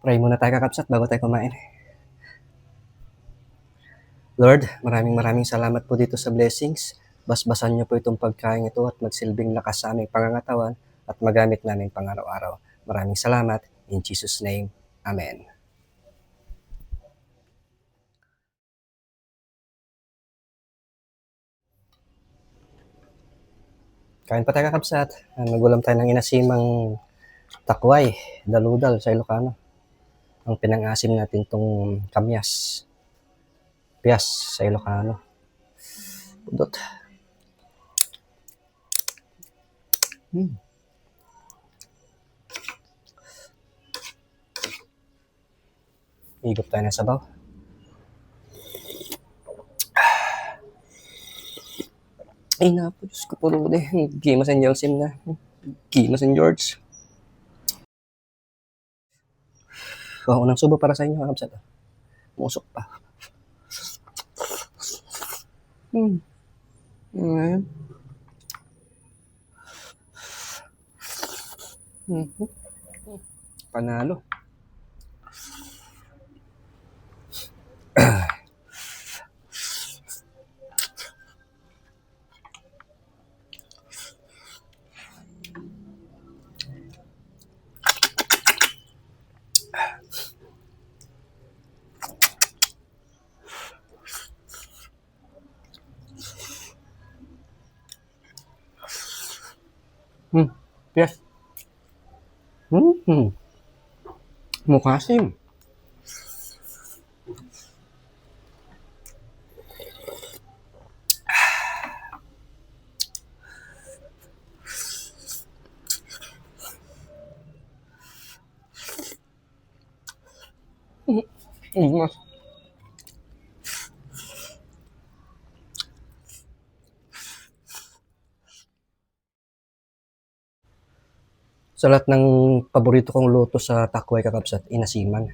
Pray muna tayo kakapsat bago tayo kumain. Lord, maraming maraming salamat po dito sa blessings. Basbasan niyo po itong pagkain ito at magsilbing lakas sa aming pangangatawan at magamit namin pang araw-araw. Maraming salamat. In Jesus' name, Amen. Kain pa tayo kakapsat. Ah, Nagulam tayo ng inasimang takway, daludal sa Ilocano. Ang pinang-asim natin tong kamyas. Pias sa Ilocano. Pudot. Hmm. Higop tayo ng sabaw. Ay na po, Diyos ko po Rude. Gima San Josim na. Gima San George. Oh, unang subo para sa inyo, Kapsat. Musok pa. Hmm. Ngayon. Mhm. Panalo. Hmm. Yes. Hmm. Mukasim. Mm, mas. Sa lahat ng paborito kong luto sa takway kakapsat, inasiman.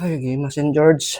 Ay, Gima St. George.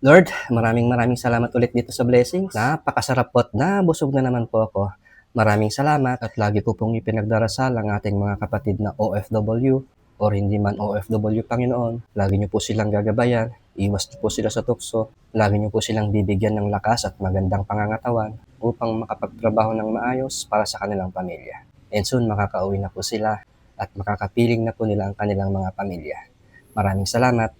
Lord, maraming maraming salamat ulit dito sa blessing. Napakasarap po at nabusog na naman po ako. Maraming salamat at lagi ko pong ipinagdarasal ang ating mga kapatid na OFW or hindi man OFW Panginoon. Lagi niyo po silang gagabayan, iwas niyo po sila sa tukso, lagi niyo po silang bibigyan ng lakas at magandang pangangatawan upang makapagtrabaho ng maayos para sa kanilang pamilya. And soon makakauwi na po sila at makakapiling na po nila ang kanilang mga pamilya. Maraming salamat.